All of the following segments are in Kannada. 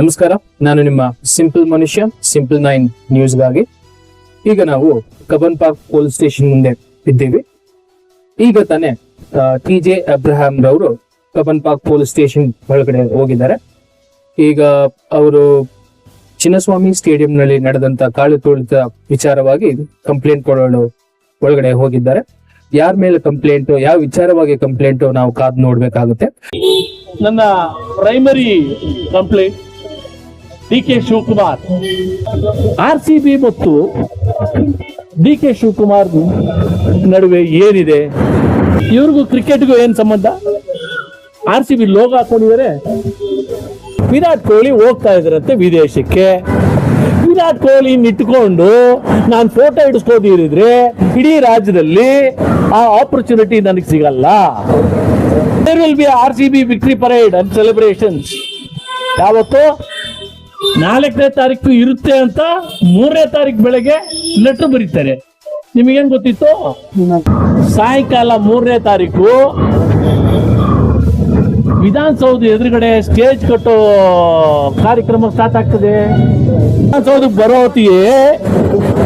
ನಮಸ್ಕಾರ, ನಾನು ನಿಮ್ಮ ಸಿಂಪಲ್ ಮನುಷ್ಯ ಸಿಂಪಲ್ ನೈನ್ ನ್ಯೂಸ್ಗಾಗಿ ಈಗ ನಾವು ಕಬನ್ ಪಾರ್ಕ್ ಪೊಲೀಸ್ ಸ್ಟೇಷನ್ ಮುಂದೆ ಇದ್ದೇವೆ. ಈಗ ತಾನೇ ಟಿ ಜೆ ಅಬ್ರಹಾಂ ರವರು ಕಬನ್ ಪಾರ್ಕ್ ಪೊಲೀಸ್ ಸ್ಟೇಷನ್ ಒಳಗಡೆ ಹೋಗಿದ್ದಾರೆ. ಈಗ ಅವರು ಚಿನ್ನಸ್ವಾಮಿ ಸ್ಟೇಡಿಯಂನಲ್ಲಿ ನಡೆದಂತ ಕಾಳು ತುಳಿತ ವಿಚಾರವಾಗಿ ಕಂಪ್ಲೇಂಟ್ ಕೊಡಲು ಒಳಗಡೆ ಹೋಗಿದ್ದಾರೆ. ಯಾರ ಮೇಲೆ ಕಂಪ್ಲೇಂಟ್ ಯಾವ ವಿಚಾರವಾಗಿ ಕಂಪ್ಲೇಂಟ್ ನಾವು ಕಾದ್ ನೋಡ್ಬೇಕಾಗುತ್ತೆ. ನನ್ನ primary complaint D K Shivakumar. R C B ಮತ್ತು ಡಿ ಕೆ ಶಿವಕುಮಾರ್ ನಡುವೆ ಏನಿದೆ? ಇವ್ರಿಗೂ ಕ್ರಿಕೆಟ್ಗೂ ಏನು ಸಂಬಂಧ? ಆರ್ ಸಿ ಬಿ ಲೋಗ ಹಾಕೊಂಡಿದ್ದಾರೆ. ವಿರಾಟ್ ಕೊಹ್ಲಿ ಹೋಗ್ತಾ ಇದ್ರಂತೆ ವಿದೇಶಕ್ಕೆ. ವಿರಾಟ್ ಕೊಹ್ಲಿ ಇಟ್ಕೊಂಡು ನಾನು ಫೋಟೋ ಇಡಿಸ್ಕೋದಿರಿದ್ರೆ ಇಡೀ ರಾಜ್ಯದಲ್ಲಿ ಆ ಆಪರ್ಚುನಿಟಿ ನನಗೆ ಸಿಗಲ್ಲ. There will be R C B victory parade and celebrations ಯಾವತ್ತು ನಾಲ್ಕನೇ ತಾರೀಕು ಇರುತ್ತೆ ಅಂತ ಮೂರನೇ ತಾರೀಕು ಬೆಳಗ್ಗೆ ಲೆಟರ್ ಬರೀತಾರೆ. ನಿಮಗೇನ್ ಗೊತ್ತಿತ್ತು? ಸಾಯಂಕಾಲ ಮೂರನೇ ತಾರೀಕು ವಿಧಾನಸೌಧ ಎದುರುಗಡೆ ಸ್ಟೇಜ್ ಕಟ್ಟೋ ಕಾರ್ಯಕ್ರಮ ಸ್ಟಾರ್ಟ್ ಆಗ್ತದೆ. ವಿಧಾನಸೌಧಕ್ಕೆ ಬರೋ ಹೊತ್ತಿಗೆ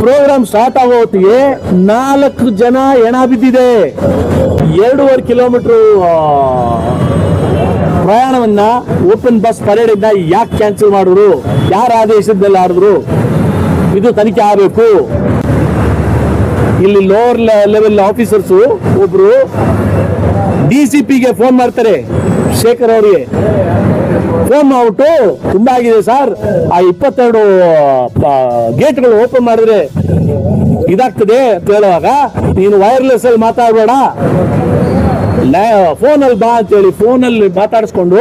ಪ್ರೋಗ್ರಾಮ್ ಸ್ಟಾರ್ಟ್ ಆಗೋ ಹೊತ್ತಿಗೆ ನಾಲ್ಕು ಜನ ಹೆಣ ಬಿದ್ದಿದೆ. ಎರಡೂವರೆ ಕಿಲೋಮೀಟರ್ ಪ್ರಯಾಣವನ್ನ ಓಪನ್ ಬಸ್ ಪರೇಡ್ ಇಂದ ಯಾಕೆ ಕ್ಯಾನ್ಸಲ್ ಮಾಡಿದ್ರು? ಯಾರ ಆದೇಶದಲ್ಲಿ ಆಡಿದ್ರು? ಇದು ತನಿಖೆ ಆಗಬೇಕು. ಇಲ್ಲಿ ಲೋವರ್ ಲೆವೆಲ್ ಆಫೀಸರ್ಸ್ ಒಬ್ರು ಡಿ ಸಿ ಫೋನ್ ಮಾಡ್ತಾರೆ, ಶೇಖರ್ ಅವರಿಗೆ. ಫೋನ್ ಮಾಡ್ಬಿಟ್ಟು ತುಂಬಾ ಆಗಿದೆ ಸರ್ ಆ ಇಪ್ಪತ್ತೆರಡು ಗೇಟ್ಗಳು ಓಪನ್ ಮಾಡಿದ್ರೆ ಇದಾಗ್ತದೆ ಅಂತ ಹೇಳುವಾಗ, ನೀನು ವೈರ್ಲೆಸ್ ಅಲ್ಲಿ ಮಾತಾಡಬೇಡ. ಫೋನಲ್ಲಿ ಬಾ ಅಂತೇಳಿ ಫೋನಲ್ಲಿ ಮಾತಾಡಿಸ್ಕೊಂಡು,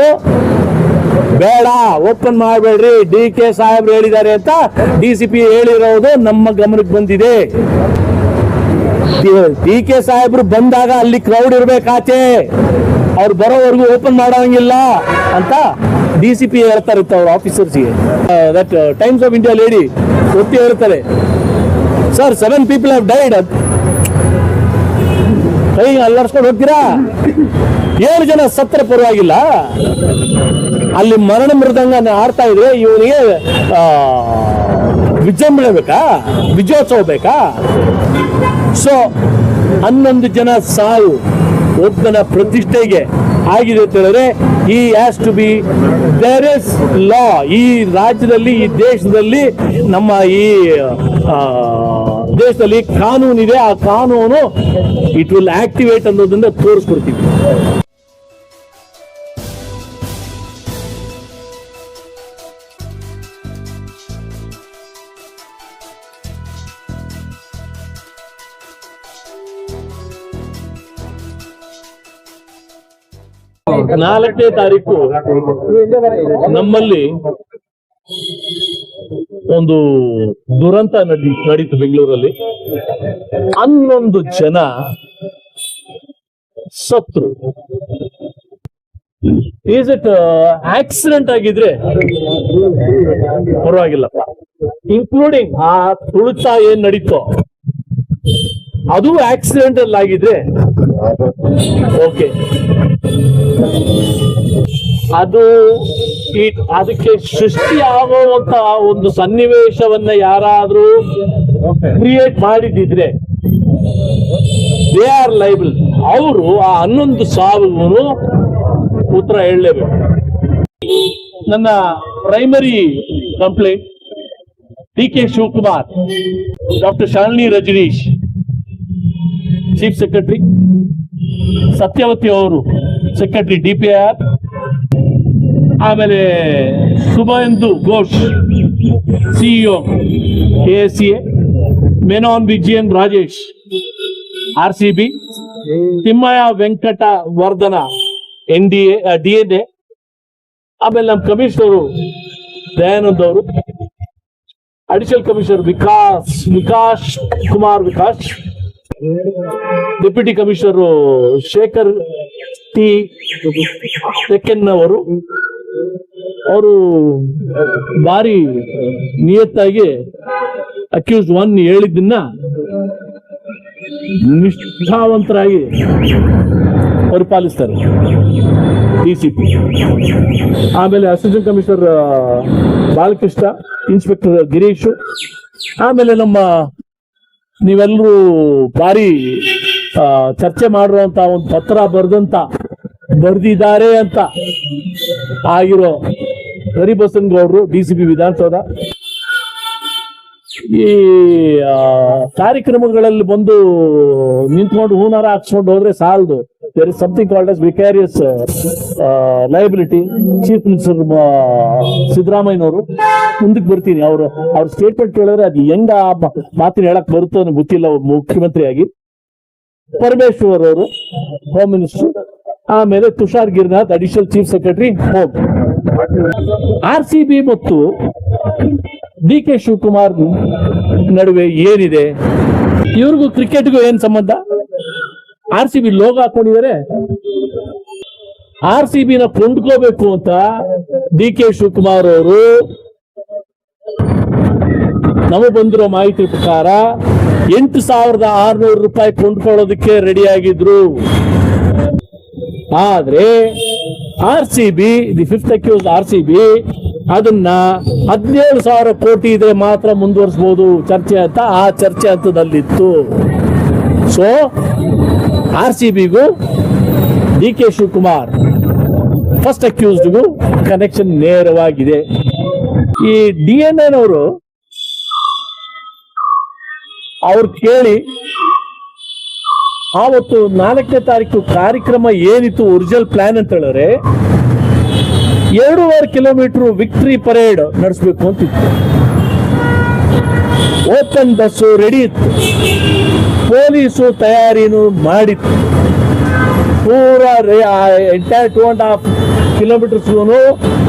ಬೇಡ, ಓಪನ್ ಮಾಡಬೇಡ್ರಿ, ಡಿ ಕೆ ಸಾಹೇಬ್ರು ಹೇಳಿದ್ದಾರೆ ಅಂತ ಡಿ ಸಿ ಪಿ ಹೇಳಿರೋದು ನಮ್ಮ ಗಮನಕ್ಕೆ ಬಂದಿದೆ. ಡಿ ಕೆ ಸಾಹೇಬ್ರು ಬಂದಾಗ ಅಲ್ಲಿ ಕ್ರೌಡ್ ಇರ್ಬೇಕಾಚೆ ಅವ್ರು ಬರೋವರೆಗೂ ಓಪನ್ ಮಾಡೋಂಗಿಲ್ಲ ಅಂತ ಡಿ ಸಿ ಪಿ ಹೇಳ್ತಾರೆ ಅವ್ರ ಆಫೀಸರ್ಸ್ಗೆ that Times of India lady ಒತ್ತಿ ಹೇಳ್ತಾರೆ. Sir seven people have died ಕೈ ಅಲ್ಲಾಡ್ಸ್ಕೊಂಡು ಹೋಗ್ತೀರಾ? ಏಳು ಜನ ಸತ್ತರ ಪರವಾಗಿಲ್ಲ. ಅಲ್ಲಿ ಮರಣ ಮೃದಂಗ ಆಡ್ತಾ ಇದ್ರೆ ಇವನಿಗೆ ವಿಜೃಂಭಣೆ ಬೇಕಾ? ವಿಜಯೋತ್ಸವ ಬೇಕಾ? ಸೊ ಹನ್ನೊಂದು ಜನ ಸಾವು ಒಬ್ಬನ ಪ್ರತಿಷ್ಠೆಗೆ ಆಗಿದೆ ಅಂತ ಹೇಳಿದ್ರೆ ಈ has to be there is law ಈ ರಾಜ್ಯದಲ್ಲಿ, ಈ ದೇಶದಲ್ಲಿ ನಮ್ಮ ಈ ದೇಶದಲ್ಲಿ ಕಾನೂನಿದೆ ಆ ಕಾನೂನು ಇಟ್ ವಿಲ್ ಆಕ್ಟಿವೇಟ್ ಅನ್ನೋದನ್ನ ತೋರಿಸ್ಕೊಡ್ತೀವಿ. ನಾಲ್ಕನೇ ತಾರೀಕು ನಮ್ಮಲ್ಲಿ ಒಂದು ದುರಂತ ನಡಿ, ನಡೀತು ಬೆಂಗಳೂರಲ್ಲಿ. ಹನ್ನೊಂದು ಜನ ಸತ್ರು. ಈಸ್ ಇಟ್ ಆಕ್ಸಿಡೆಂಟ್ ಆಗಿದ್ರೆ ಪರವಾಗಿಲ್ಲಪ್ಪ ಇನ್ಕ್ಲೂಡಿಂಗ್ ಆ ತುಳಿತ ಏನ್ ನಡೀತೋ, ಅದು ಆಕ್ಸಿಡೆಂಟ್ ಆಗಿದ್ರೆ ಓಕೆ ಅದು ಈ ಅದಕ್ಕೆ ಸೃಷ್ಟಿ ಆಗುವಂತ ಒಂದು ಸನ್ನಿವೇಶವನ್ನ ಯಾರಾದ್ರೂ ಕ್ರಿಯೇಟ್ ಮಾಡಿದ್ದಿದ್ರೆ ದೇ ಆರ್ ಲೈಬಲ್ ಅವರು ಆ ಹನ್ನೊಂದು ಸಾವಿಗೂ ಉತ್ತರ ಹೇಳಲೇಬೇಕು. ನನ್ನ primary complaint D K Shivakumar doctor Shalini Rajneesh chief secretary Satyavati ಅವರು ಸೆಕ್ರೆಟರಿ ಡಿ ಪಿ ಆರ್ ಆಮೇಲೆ Shubhendu Ghosh, CEO A C A Menon Vijayan Rajesh R C B Thimmaiah Venkata Vardhana N D A D N A ಆಮೇಲೆ ನಮ್ಮ ಕಮಿಷನರು ದಯಾನಂದ್ ಅವರು, additional commissioner Vikas Vikas Kumar Vikas deputy commissioner Shekhar T. ಅವರು ಅವರು ಭಾರಿ ನಿಯತ್ತಾಗಿ ಅಕ್ಯೂಸ್ ಒನ್ ಹೇಳಿದ್ದನ್ನ ನಿಷ್ಠಾವಂತರಾಗಿ ಪರಿಪಾಲಿಸ್ತಾರೆ ಡಿ ಸಿ ಪಿ ಆಮೇಲೆ assistant commissioner Balakrishna inspector Girish, ಆಮೇಲೆ ನಮ್ಮ ನೀವೆಲ್ಲರೂ ಭಾರಿ ಚರ್ಚೆ ಮಾಡಿರುವಂತ ಒಂದು ಪತ್ರ ಬರೆದಂತ, ಬರೆದಿದ್ದಾರೆ ಅಂತ ಆಗಿರೋ ಹರಿಬಸನ್ಗೌಡರು ಡಿ ಸಿ ಪಿ ವಿಧಾನಸೌಧ. ಈ ಕಾರ್ಯಕ್ರಮಗಳಲ್ಲಿ ಬಂದು ನಿಂತ್ಕೊಂಡು ಹೂನಾರ ಹಾಕ್ಸ್ಕೊಂಡು ಹೋದ್ರೆ ಸಾಲದು. There is something called as vicarious liability chief minister ಸಿದ್ದರಾಮಯ್ಯನವರು ಮುಂದಕ್ಕೆ ಬರ್ತೀನಿ. ಅವರು, ಅವ್ರ ಸ್ಟೇಟ್ಮೆಂಟ್ ಕೇಳಿದ್ರೆ ಅದು ಹೆಂಗ ಮಾತಿನ ಹೇಳಕ್ ಬರುತ್ತೋ ಅನ್ನೋ ಗೊತ್ತಿಲ್ಲ ಮುಖ್ಯಮಂತ್ರಿಯಾಗಿ. ಪರಮೇಶ್ವರ್ ಅವರು ಹೋಮ್ ಮಿನಿಸ್ಟರ್ ಆಮೇಲೆ Tushar Girnath additional chief secretary home R C B ಮತ್ತು ಡಿ ಕೆ ಶಿವಕುಮಾರ್ ನಡುವೆ ಏನಿದೆ? ಇವ್ರಿಗೂ ಕ್ರಿಕೆಟ್ಗೂ ಏನ್ ಸಂಬಂಧ? ಆರ್ ಸಿ ಬಿ ಲೋಗ ಹಾಕೊಂಡಿದ್ದಾರೆ ಆರ್ ಸಿ ಬಿನ ಕೊಂಡ್ಕೋಬೇಕು ಅಂತ ಡಿ ಕೆ ಶಿವಕುಮಾರ್ ಅವರು ನಮಗೆ ಬಂದಿರೋ ಮಾಹಿತಿ ಪ್ರಕಾರ ಎಂಟು ಸಾವಿರದ ಆರ್ನೂರು ರೂಪಾಯಿ ಕೊಂಡ್ಕೊಳ್ಳೋದಕ್ಕೆ ರೆಡಿ ಆಗಿದ್ರು. ಆದ್ರೆ R C B the fifth accused R C B ಅದನ್ನ ಹದಿನೇಳು ಸಾವಿರ ಕೋಟಿ ಇದ್ರೆ ಮಾತ್ರ ಮುಂದುವರಿಸಬಹುದು ಚರ್ಚೆ ಅಂತ ಆ ಚರ್ಚೆ ಹಂತದಲ್ಲಿತ್ತು. ಸೊ ಆರ್ ಸಿ ಬಿಗೂ ಡಿ ಕೆ ಶಿವಕುಮಾರ್ ಫಸ್ಟ್ ಅಕ್ಯೂಸ್ಡ್ಗೂ ಕನೆಕ್ಷನ್ ನೇರವಾಗಿದೆ. ಈ ಡಿ ಎನ್ ಅವರು ಅವ್ರು ಕೇಳಿ ಆವತ್ತು ನಾಲ್ಕನೇ ತಾರೀಕು ಕಾರ್ಯಕ್ರಮ ಏನಿತ್ತು ಒರಿಜಿನಲ್ ಪ್ಲಾನ್ ಅಂತ ಹೇಳಿದ್ರೆ, ಎರಡೂವರೆ ಕಿಲೋಮೀಟರ್ ವಿಕ್ಟ್ರಿ ಪರೇಡ್ ನಡೆಸಬೇಕು ಅಂತಿತ್ತು ಓಪನ್ ಬಸ್ಸು ರೆಡಿ ಇತ್ತು. ಪೊಲೀಸು ತಯಾರಿನೂ ಮಾಡಿತ್ತು. ಪೂರ entire two and half kilometers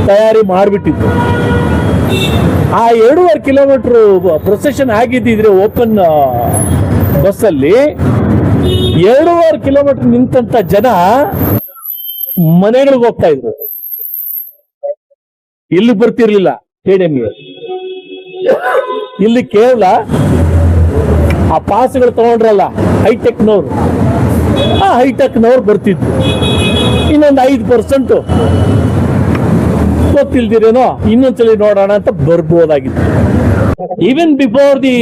ತಯಾರಿ ಮಾಡಿಬಿಟ್ಟಿತ್ತು ಆ ಎರಡೂವರೆ ಕಿಲೋಮೀಟರ್ ಪ್ರೊಸೆಷನ್ ಆಗಿದ್ದಿದ್ರೆ ಓಪನ್ ಬಸ್ಸಲ್ಲಿ ಎರಡೂವರೆ ಕಿಲೋಮೀಟರ್ ನಿಂತಂತ ಜನ ಮನೆಗಳಿಗೆ ಹೋಗ್ತಾ ಇದ್ರು. ಇಲ್ಲಿ ಬರ್ತಿರ್ಲಿಲ್ಲ ಸ್ಟೇಡಿಯಂಗೆ ಇಲ್ಲಿ ಕೇವಲ ಆ ಪಾಸ್ಗಳು ತಗೊಂಡ್ರಲ್ಲ ಹೈಟೆಕ್ನವ್ರು ಆ ಹೈಟೆಕ್ನವ್ರು ಬರ್ತಿದ್ರು. ಇನ್ನೊಂದು ಐದು ಪರ್ಸೆಂಟ್ ಗೊತ್ತಿಲ್ದಿರೇನೋ ಇನ್ನೊಂದ್ಸಲಿ ನೋಡೋಣ ಅಂತ ಬರ್ಬೋದಾಗಿತ್ತು. ಈವನ್ ಬಿಫೋರ್ ದಿ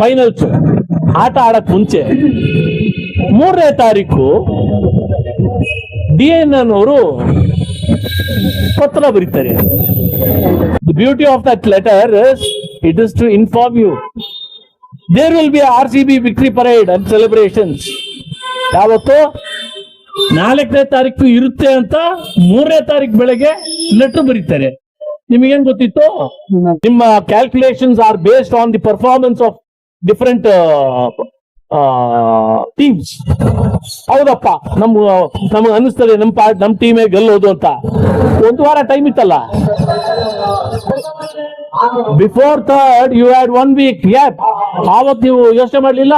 ಫೈನಲ್ಸ್ ಆಟ ಆಡಕ್ ಮುಂಚೆ ಮೂರನೇ ತಾರೀಕು ಡಿ ಎನ್ ಅವರು ಪತ್ರ ಬರೀತಾರೆ. The beauty of that letter it is to inform you there will be R C B victory parade and celebrations ಯಾವತ್ತು? ನಾಲ್ಕನೇ ತಾರೀಕು ಇರುತ್ತೆ ಅಂತ ಮೂರನೇ ತಾರೀಕು ಬೆಳಗ್ಗೆ ಲೆಟರ್ ಬರೀತಾರೆ. ನಿಮಗೇನ್ ಗೊತ್ತಿತ್ತು? ನಿಮ್ಮ calculations are based on the performance of different teams ಹೌದಪ್ಪ ನಮ್ ನಮ್ಗೆ ಅನ್ನಿಸ್ತದೆ, ನಮ್ಮ ಪಾರ್ಟ್ ನಮ್ಮ ಟೀಮೇ ಗೆಲ್ಲೋದು ಅಂತ. ಒಂದು ವಾರ ಟೈಮ್ ಇತ್ತಲ್ಲ? Before third you had one week gap ಆವತ್ ನೀವು ಯೋಚನೆ ಮಾಡ್ಲಿಲ್ಲ?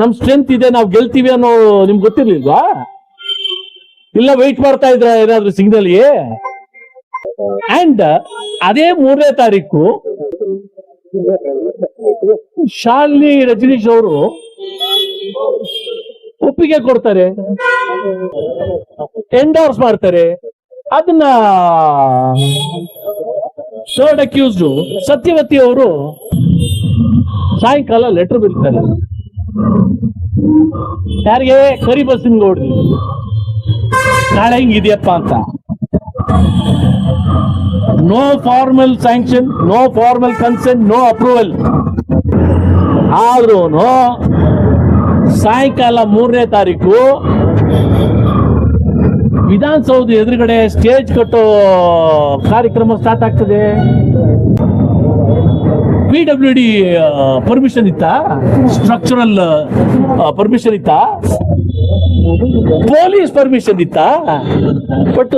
ನಮ್ ಸ್ಟ್ರೆಂತ್ ಇದೆ, ನಾವು ಗೆಲ್ತೀವಿ ಅನ್ನೋ ನಿಮ್ಗೆ ಗೊತ್ತಿರ್ಲಿಲ್ವಾ? ಇಲ್ಲ ವೆಯ್ಟ್ ಮಾಡ್ತಾ ಇದ್ರ ಏನಾದ್ರು ಸಿಗ್ನಲ್ಗೆ ಅಂಡ್ ಅದೇ ಮೂರನೇ ತಾರೀಕು, ಶಾಲಿನಿ ರಜನೀಶ್ ಅವರು ಒಪ್ಪಿಗೆ ಕೊಡ್ತಾರೆ. ಎಂಡೋರ್ಸ್ ಮಾಡ್ತಾರೆ. ಅದನ್ನ ಥರ್ಡ್ ಅಕ್ಯೂಸ್ಡ್ ಸತ್ಯವತಿ ಅವರು ಸಾಯಂಕಾಲ ಲೆಟರ್ ಬಿಡ್ತಾರೆ ಯಾರಿಗೆ? ಕರಿ ಬಸ್ಸಿನಗೌಡ್ರಿ ನಾಳೆ ಹಿಂಗಿದೆಯಪ್ಪ ಅಂತ. No formal sanction no formal consent no approval ಆದ್ರೂ ಸಾಯಂಕಾಲ ಮೂರನೇ ತಾರೀಕು ವಿಧಾನಸೌಧ ಎದುರುಗಡೆ ಸ್ಟೇಜ್ ಕಟ್ಟೋ ಕಾರ್ಯಕ್ರಮ ಸ್ಟಾರ್ಟ್ ಆಗ್ತದೆ. ಪಿ ಡಬ್ಲ್ಯೂ ಡಿ ಪರ್ಮಿಷನ್ ಇತ್ತಾ? ಸ್ಟ್ರಕ್ಚರಲ್ ಪರ್ಮಿಷನ್ ಇತ್ತಾ? ಪೊಲೀಸ್ ಪರ್ಮಿಷನ್ ಇತ್ತಾ? ಬಟ್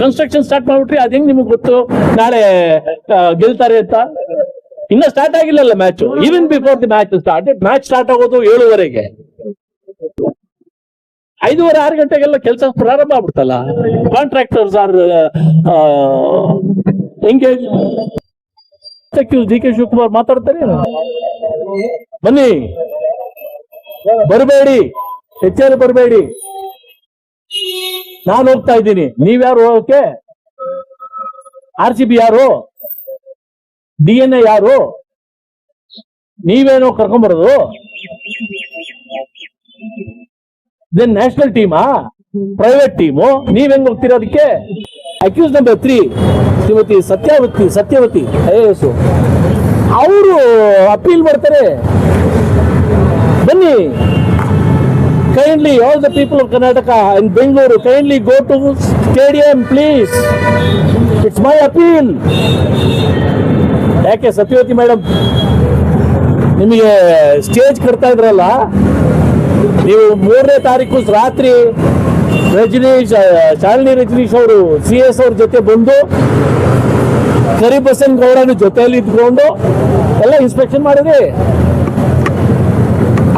ಕನ್ಸ್ಟ್ರಕ್ಷನ್ ಸ್ಟಾರ್ಟ್ ಮಾಡ್ಬಿಟ್ರಿ ಅದ್ ಹೆಂಗ್ ನಿಮಗೆ ಗೊತ್ತು? ನಾಳೆ ಗೆಲ್ತಾರೆ ಅಂತ? ಇನ್ನ start ಆಗಿಲ್ಲಲ್ಲ match even before the match start match start ಆಗೋದು ಏಳುವರೆಗೆ. ಐದೂವರೆ ಆರು ಗಂಟೆಗೆಲ್ಲ ಕೆಲಸ ಪ್ರಾರಂಭ ಆಗ್ಬಿಡ್ತಲ್ಲ? Contractors are engage D K Shivakumar ಮಾತಾಡ್ತಾರೆ ಬನ್ನಿ. ಬರಬೇಡಿ. ಹೆಚ್ಚೇರಿ ಬರಬೇಡಿ. ನಾನು ಹೋಗ್ತಾ ಇದ್ದೀನಿ. ನೀವ್ಯಾರು ಹೋಗಕ್ಕೆ? ಆರ್ ಸಿ ಬಿ ಯಾರು? ಡಿ ಎನ್ ಎ ಯಾರು? ನೀವೇನೋ ಕರ್ಕೊಂಬರೋದು ದೆನ್ ನ್ಯಾಷನಲ್ ಟೀಮಾ ಪ್ರೈವೇಟ್ ಟೀಮು ನೀವ್ ಹೆಂಗ್ ಹೋಗ್ತೀರಾ ಅದಕ್ಕೆ? Accused number three Shrimati Satyavati Satyavati I S. ಅವರು ಅಪೀಲ್ ಮಾಡ್ತಾರೆ. ಬನ್ನಿ. Kindly all the people of Karnataka and Bengaluru kindly go to stadium please it's my appeal ಯಾಕೆ ಸತ್ಯವತಿ ಮೇಡಮ್ ನಿಮಗೆ ಸ್ಟೇಜ್ ಕಟ್ತಾ ಇದ್ರಲ್ಲ? ನೀವು ಮೂರನೇ ತಾರೀಕು ರಾತ್ರಿ ರಜನೀಶ್ ಶಾಲಿನಿ ರಜನೀಶ್ ಅವರು ಸಿ ಎಸ್ ಅವ್ರ ಜೊತೆ ಬಂದು ಕರಿಬಸನ್ ಗೌಡನ ಜೊತೆಯಲ್ಲಿ ಇದ್ಕೊಂಡು ಎಲ್ಲ ಇನ್ಸ್ಪೆಕ್ಷನ್ ಮಾಡಿದ್ರಿ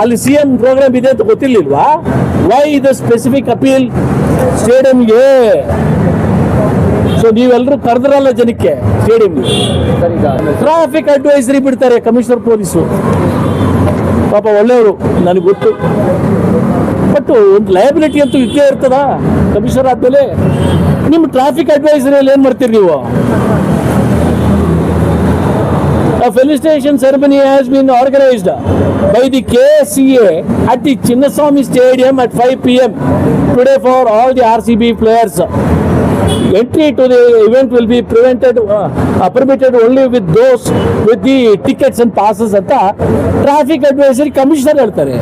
ಅಲ್ಲಿ ಸಿ ಎಂ ಪ್ರೋಗ್ರಾಮ್ ಇದೆ ಅಂತ ಗೊತ್ತಿರ್ಲಿಲ್ವಾ? ವೈ ಇದು ಸ್ಪೆಸಿಫಿಕ್ ಅಪೀಲ್ ಸ್ಟೇಡಿಯಂಗೆ ಸೊ ನೀವೆಲ್ಲರೂ ಕರೆದ್ರಲ್ಲ ಜನಕ್ಕೆ ಸ್ಟೇಡಿಯಂಗೆ ಟ್ರಾಫಿಕ್ ಅಡ್ವೈಸರಿ ಬಿಡ್ತಾರೆ ಕಮಿಷನರ್ ಪೊಲೀಸು ಪಾಪ ಒಳ್ಳೆಯವರು ನನಗೆ ಗೊತ್ತು ಬಟ್ ಒಂದು ಲಯಬಿಲಿಟಿ ಅಂತೂ ಇದ್ದೇ ಇರ್ತದ ಕಮಿಷನರ್ ಆದ್ಮೇಲೆ ನಿಮ್ಮ ಟ್ರಾಫಿಕ್ ಅಡ್ವೈಸರಿಯಲ್ಲಿ ಏನು ಮಾಡ್ತೀರಿ ನೀವು A felicitation ceremony has been organized by the KCA at the Chinnaswamy Stadium at 5 p.m. today for all the RCB players. Entry to the event will be prevented, uh, uh, permitted only with those with the tickets and passes ಅಂತ ಟ್ರಾಫಿಕ್ ಅಡ್ವೈಸರಿ ಕಮಿಷನರ್ ಹೇಳ್ತಾರೆ.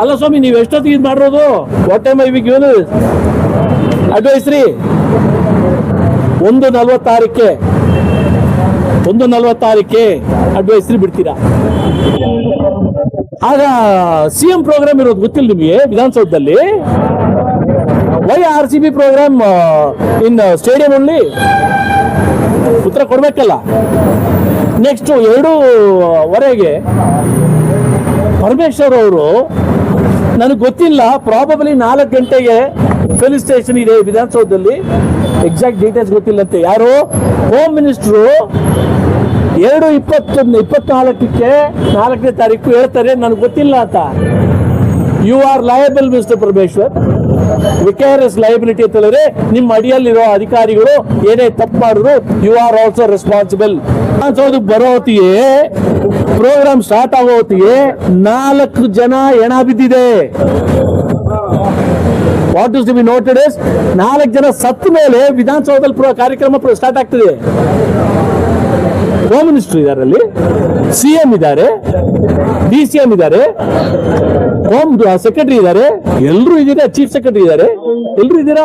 ಅಲ್ಲ ಸ್ವಾಮಿ ನೀವು ಎಷ್ಟೊತ್ತಿಗೆ ಇದು ಮಾಡಿರೋದು? What time I will given advisory ಒಂದು ನಲ್ವತ್ತಾರಕ್ಕೆ ಒಂದು ನಲ್ವತ್ತಾರಕ್ಕೆ ಅಡ್ವೈಸರಿ ಬಿಡ್ತೀರಾ? ಆಗ ಸಿ ಎಂ ಪ್ರೋಗ್ರಾಮ್ ಇರೋದು ಗೊತ್ತಿಲ್ಲ ನಿಮಗೆ ವಿಧಾನಸೌಧದಲ್ಲಿ? Why R C B program in stadium only ಉತ್ತರ ಕೊಡಬೇಕಲ್ಲ. ನೆಕ್ಸ್ಟ್ ಎರಡೂವರೆಗೆ ಪರಮೇಶ್ವರ್ ಅವರು ನನಗೆ ಗೊತ್ತಿಲ್ಲ ಪ್ರಾಬಬಲಿ ನಾಲ್ಕು ಗಂಟೆಗೆ ಫೆಲಿಸ್ಟೇಷನ್ ಇದೆ ವಿಧಾನಸೌಧದಲ್ಲಿ. ಎಕ್ಸಾಕ್ಟ್ ಡೀಟೇಲ್ಸ್ ಗೊತ್ತಿಲ್ಲಂತೆ. ಯಾರು? ಹೋಮ್ ಮಿನಿಸ್ಟ್ರು ಎರಡು ಇಪ್ಪತ್ತೊಂದು ಇಪ್ಪತ್ನಾಲ್ಕಕ್ಕೆ ನಾಲ್ಕನೇ ತಾರೀಕು ಹೇಳ್ತಾರೆ, ನನಗೆ ಗೊತ್ತಿಲ್ಲ ಅಂತ. You are liable mister Parameshwar vicarious liability ಅಂತ ಹೇಳಿದ್ರೆ ನಿಮ್ಮ ಅಡಿಯಲ್ಲಿರೋ ಅಧಿಕಾರಿಗಳು ಏನೇ ತಪ್ಪು ಮಾಡಿದ್ರು ಯು ಆರ್ ಆಲ್ಸೋ ರೆಸ್ಪಾನ್ಸಿಬಲ್ ಬರೋ ಹೊತ್ತಿಗೆ ಪ್ರೋಗ್ರಾಮ್ ಸ್ಟಾರ್ಟ್ ಆಗೋ ಹೊತ್ತಿಗೆ ನಾಲ್ಕು ಜನ ಎಣ ಬಿದ್ದಿದೆ. What is to be noted is ನಾಲ್ಕು ಜನ ಸತ್ತ ಮೇಲೆ ವಿಧಾನಸೌಧದಲ್ಲಿ ಕಾರ್ಯಕ್ರಮ ಸ್ಟಾರ್ಟ್ ಆಗ್ತದೆ. ಹೋಮ್ ಮಿನಿಸ್ಟರ್ ಇದ್ದಾರೆ ಅಲ್ಲಿ ಸಿ ಎಂ ಇದ್ದಾರೆ ಡಿ ಸಿ ಎಂ ಇದ್ದಾರೆ ಹೋಮ್ ಸೆಕ್ರೆಟರಿ ಇದ್ದಾರೆ ಎಲ್ಲರೂ ಇದ್ದೀರಾ? ಚೀಫ್ ಸೆಕ್ರೆಟರಿ ಇದ್ದಾರೆ. ಎಲ್ಲರೂ ಇದ್ದೀರಾ?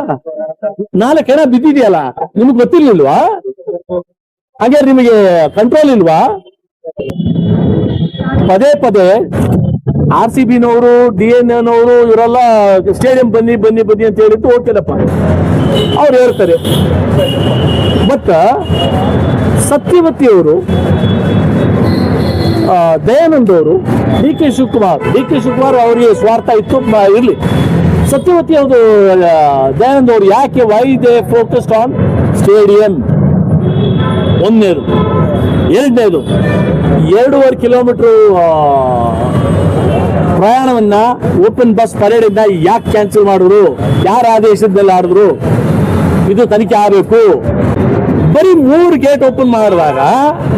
ನಾಲ್ಕು ಹೆಣ ಬಿದ್ದಿದೆಯಲ್ಲ ನಿಮ್ಗೆ ಗೊತ್ತಿರ್ಲಿಲ್ವಾ? ಹಾಗೆ ನಿಮಗೆ ಕಂಟ್ರೋಲ್ ಇಲ್ವಾ? ಪದೇ ಪದೇ ಆರ್ ಸಿ ಬಿನವರು ಡಿ ಎನ್ ಎನವರು ಇವರೆಲ್ಲ ಸ್ಟೇಡಿಯಂ ಬನ್ನಿ ಬನ್ನಿ ಬನ್ನಿ ಅಂತ ಹೇಳಿಟ್ಟು ಹೋಗ್ತಾರಪ್ಪ ಅವ್ರು ಹೇಳ್ತಾರೆ. ಬಟ್ ಸತ್ಯವತಿ ಅವರು ಆ, ದಯಾನಂದ್ ಅವರು D K Shivakumar. D K Shivakumar ಅವರಿಗೆ ಸ್ವಾರ್ಥ ಇತ್ತು ಇರಲಿ. ಸತ್ಯವತಿ ಅವರು ದಯಾನಂದ್ ಅವರು ಯಾಕೆ why they focused on stadium ಒಂದನೇದು. ಎರಡನೇದು, ಎರಡೂವರೆ ಕಿಲೋಮೀಟರ್ ಪ್ರಯಾಣವನ್ನ ಓಪನ್ ಬಸ್ ಪರೇಡ್ ಇಂದ ಯಾಕೆ ಕ್ಯಾನ್ಸಲ್ ಮಾಡಿದ್ರು? ಯಾರ ಆದೇಶದ ಮೇಲೆ ಆಡಿದ್ರು? ಇದು ತನಿಖೆ ಆಗಬೇಕು. ಬರೀ ಮೂರು ಗೇಟ್ ಓಪನ್ ಮಾಡಿದಾಗ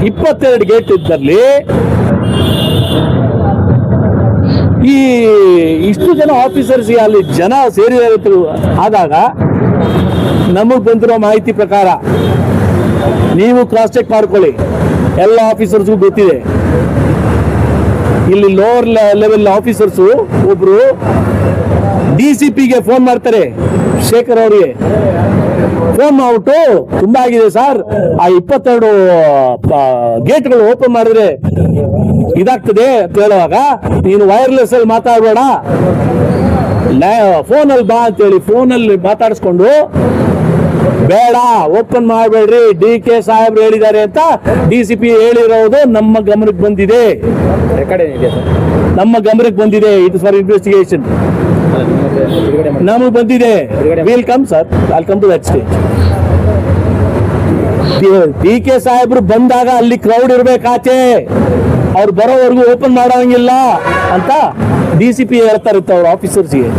ಇಪ್ಪತ್ತೆರಡು ಗೇಟ್ ಇದ್ದಲ್ಲಿ ಈ ಇಷ್ಟು ಜನ ಆಫೀಸರ್ಸ್ ಅಲ್ಲಿ ಜನ ಸೇರಿ ಆದಾಗ ನಮಗೆ ಬಂದಿರೋ ಮಾಹಿತಿ ಪ್ರಕಾರ ನೀವು ಕ್ರಾಸ್ ಚೆಕ್ ಮಾಡ್ಕೊಳ್ಳಿ. ಎಲ್ಲ ಆಫೀಸರ್ಸ್ಗೂ ಗೊತ್ತಿದೆ. ಇಲ್ಲಿ ಲೋವರ್ ಲೆವೆಲ್ ಆಫೀಸರ್ಸು ಒಬ್ಬರು ಡಿ ಸಿ ಪಿಗೆ ಫೋನ್ ಮಾಡ್ತಾರೆ, ಶೇಖರ್ ಅವರಿಗೆ. ಫೋನ್ ಮಾಡ್ಬಿಟ್ಟು ತುಂಬಾ ಆಗಿದೆ ಸರ್ ಆ ಇಪ್ಪತ್ತೆರಡು ಗೇಟ್ಗಳು ಓಪನ್ ಮಾಡಿದ್ರೆ ಇದಾಗ್ತದೆ ಅಂತ ಹೇಳುವಾಗ ನೀನು ವೈರ್ಲೆಸ್ ಅಲ್ಲಿ ಮಾತಾಡಬೇಡ. ಫೋನಲ್ಲಿ ಬಾ ಅಂತೇಳಿ ಫೋನಲ್ಲಿ ಮಾತಾಡಿಸ್ಕೊಂಡು ಬೇಡ ಓಪನ್ ಮಾಡಬೇಡ್ರಿ ಡಿ ಕೆ ಸಾಹೇಬ್ರು ಹೇಳಿದ್ದಾರೆ ಅಂತ ಡಿ ಸಿ ಪಿ ಹೇಳಿರೋದು ನಮ್ಮ ಗಮನಕ್ಕೆ ಬಂದಿದೆ. ನಮ್ಮ ಗಮನಕ್ಕೆ ಬಂದಿದೆ ಇದು ಫಾರ್ ಇನ್ವೆಸ್ಟಿಗೇಷನ್ ನಮಗೆ ಬಂದಿದೆ. Will come sir welcome come to that stage D K ಸಾಹೇಬ್ರು ಬಂದಾಗ ಅಲ್ಲಿ ಕ್ರೌಡ್ ಇರ್ಬೇಕಾಚೆ ಅವ್ರು ಬರೋವರೆಗೂ ಓಪನ್ ಮಾಡೋಂಗಿಲ್ಲ ಅಂತ ಡಿ ಸಿ ಪಿ ಹೇಳ್ತಾ ಇರುತ್ತೆ ಅವ್ರ ಆಫೀಸರ್ಸ್ಗೆ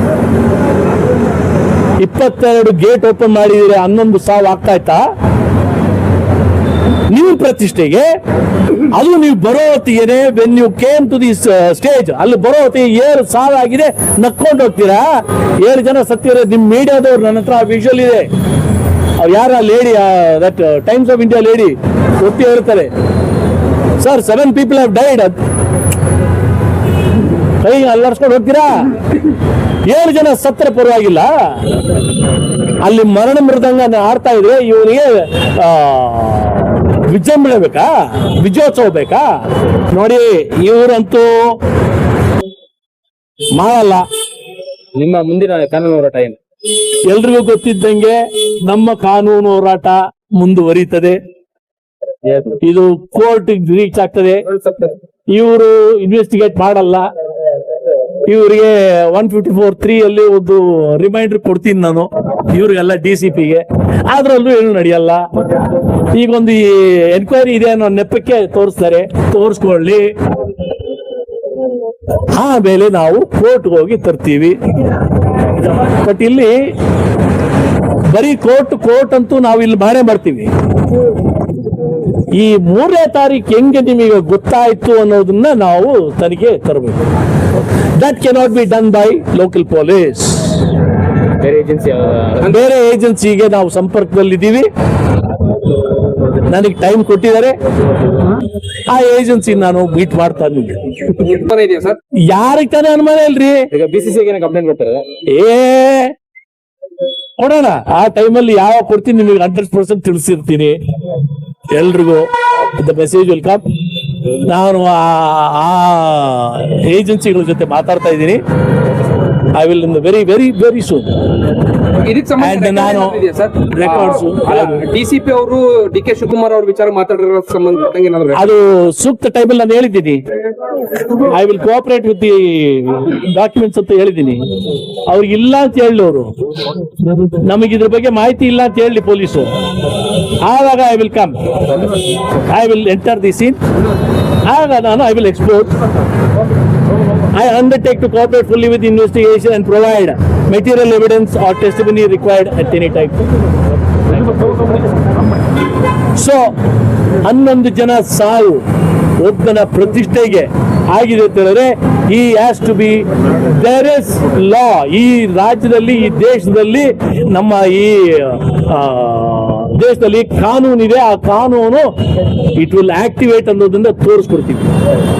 ಇಪ್ಪತ್ತೆರಡು ಗೇಟ್ ಓಪನ್ ಮಾಡಿದಿರಿ ಹನ್ನೊಂದು ಸಾವು ಆಗ್ತಾ ಇತ್ತಾ ನೀವು ಪ್ರತಿಷ್ಠೆಗೆ, ಅದು ನೀವು ಬರೋ ಹೊತ್ತಿಗೆ when you came to this stage ಅಲ್ಲಿ ಬರೋ ಹೊತ್ತಿಗೆ ಏಳು ಆಗಿದೆ, ನಕ್ಕೊಂಡು ಹೋಗ್ತೀರಾ? ಏಳು ಜನ ಸತ್ತಿರೋ ನಿಮ್ ಮೀಡಿಯಾದವ್ರು ನನ್ನ ಹತ್ರ ವಿಷುವಲ್ ಇದೆ. ಯಾರ lady that Times of India lady ಒತ್ತಿ ಹೇಳ್ತಾರೆ. Sir seven people have died ಕೈ ಅಲ್ಲರ್ಸ್ಕೊಂಡು ಹೋಗ್ತೀರಾ? ಏಳು ಜನ ಸತ್ತರ ಪರವಾಗಿಲ್ಲ. ಅಲ್ಲಿ ಮರಣ ಮೃದಂಗ ಆಡ್ತಾ ಇದ್ರೆ ಇವನಿಗೆ ವಿಜೃಂಭಣೆ ಬೇಕಾ? ವಿಜಯೋತ್ಸವ ಬೇಕಾ? ನೋಡಿ ಇವರಂತೂ ಮಾಡಲ್ಲ ನಿಮ್ಮ ಮುಂದಿನ ಕಾನೂನು ಹೋರಾಟ ಏನು? ಎಲ್ರಿಗೂ ಗೊತ್ತಿದ್ದಂಗೆ ನಮ್ಮ ಕಾನೂನು ಹೋರಾಟ ಮುಂದುವರಿತದೆ ಇದು ಕೋರ್ಟ್ ರೀಚ್ ಆಗ್ತದೆ. ಇವರು ಇನ್ವೆಸ್ಟಿಗೇಟ್ ಮಾಡಲ್ಲ. ಇವರಿಗೆ ಒನ್ ಫಿಫ್ಟಿ ಫೋರ್ ತ್ರೀ ಅಲ್ಲಿ ಒಂದು ರಿಮೈಂಡರ್ ಕೊಡ್ತೀನಿ ನಾನು ಇವ್ರಿಗೆಲ್ಲ ಡಿ ಸಿ ಪಿಗೆ ಅದ್ರಲ್ಲೂ ಏನು ನಡೆಯಲ್ಲ. ಈಗ ಒಂದು ಎನ್ಕ್ವೈರಿ ಇದೆ ಅನ್ನೋ ನೆಪಕ್ಕೆ ತೋರಿಸ್ತಾರೆ. ತೋರಿಸ್ಕೊಳ್ಳಿ. ಆಮೇಲೆ ನಾವು ಕೋರ್ಟ್ ಹೋಗಿ ತರ್ತೀವಿ. ಬಟ್ ಇಲ್ಲಿ ಬರೀ ಕೋರ್ಟ್ ಕೋರ್ಟ್ ಅಂತೂ ನಾವು ಇಲ್ಲಿ ಮಾಡೇ ಮಾಡ್ತೀವಿ. ಈ ಮೂರನೇ ತಾರೀಕು ಹೆಂಗೆ ನಿಮಗೆ ಗೊತ್ತಾಯಿತು ಅನ್ನೋದನ್ನ ನಾವು ತನಿಖೆ ತರಬೇಕು. That cannot be done by local police ಬೇರೆ ಏಜೆನ್ಸಿ ಬೇರೆ ಏಜೆನ್ಸಿಗೆ ನಾವು ಸಂಪರ್ಕದಲ್ಲಿದ್ದೀವಿ. ನನಗೆ ಟೈಮ್ ಕೊಟ್ಟಿದ್ದಾರೆ. ಆ ಏಜೆನ್ಸಿ ನಾನು ಮೀಟ್ ಮಾಡ್ತಾ ಯಾರಿಗೆ ತಾನೇ ಅನುಮಾನ ಇಲ್ರಿ? ಈಗ ಬಿ ಸಿ ಸಿ ಕಂಪ್ಲೇಂಟ್ ಏ ಕೊಡೋಣ ಆ ಟೈಮಲ್ಲಿ ಯಾವ ಕೊಡ್ತೀನಿ ನಿಮಗೆ ಹಂಡ್ರೆಡ್ ಪರ್ಸೆಂಟ್ ತಿಳಿಸಿರ್ತೀನಿ. ಎಲ್ರಿಗೂ ದ ಮೆಸೇಜ್ ವೆಲ್ಕಮ್ ನಾನು ಆ- ಏಜೆನ್ಸಿಗಳ ಜೊತೆ ಮಾತಾಡ್ತಾ ಇದ್ದೀನಿ. I will in very very very soon ಇದಕ್ಕೆ ನಾನು records- ಡಿ ಸಿ ಪಿ ಅವರು ಡಿ ಕೆ ಶಿವಕುಮಾರ್ ಅವ್ರ ವಿಚಾರ ಮಾತಾಡಿರೋ ಸಂಬಂಧ ಏನಾದ್ರು ಅದು ಸೂಕ್ತ ಟೈಬಲ್ ನಾನು ಹೇಳಿದ್ದೀನಿ. I will cooperate with the documents ಅಂತ ಹೇಳಿದ್ದೀನಿ. ಅವ್ರಿಗೆ ಇಲ್ಲ ಅಂತ ಹೇಳಿ ಅವರು ನಮಗೆ ಇದ್ರ ಬಗ್ಗೆ ಮಾಹಿತಿ ಇಲ್ಲ ಅಂತ ಹೇಳಿ ಪೊಲೀಸು. ಆವಾಗ I will come I will enter the scene ಆಗ ನಾನು I will explore I undertake to cooperate fully with investigation and provide material evidence or testimony required at any time. So ಹನ್ನೊಂದು ಜನ ಸಾವು ಒಬ್ಬನ ಪ್ರತಿಷ್ಠೆಗೆ ಆಗಿದೆ ಅಂತ ಹೇಳಿದ್ರೆ ಈ has to be there is law ಈ ರಾಜ್ಯದಲ್ಲಿ, ಈ ದೇಶದಲ್ಲಿ, ನಮ್ಮ ಈ ದೇಶದಲ್ಲಿ ಕಾನೂನಿದೆ. ಆ ಕಾನೂನು ಇಟ್ ವಿಲ್ ಆಕ್ಟಿವೇಟ್ ಅನ್ನೋದನ್ನ ತೋರಿಸ್ಕೊಡ್ತೀವಿ.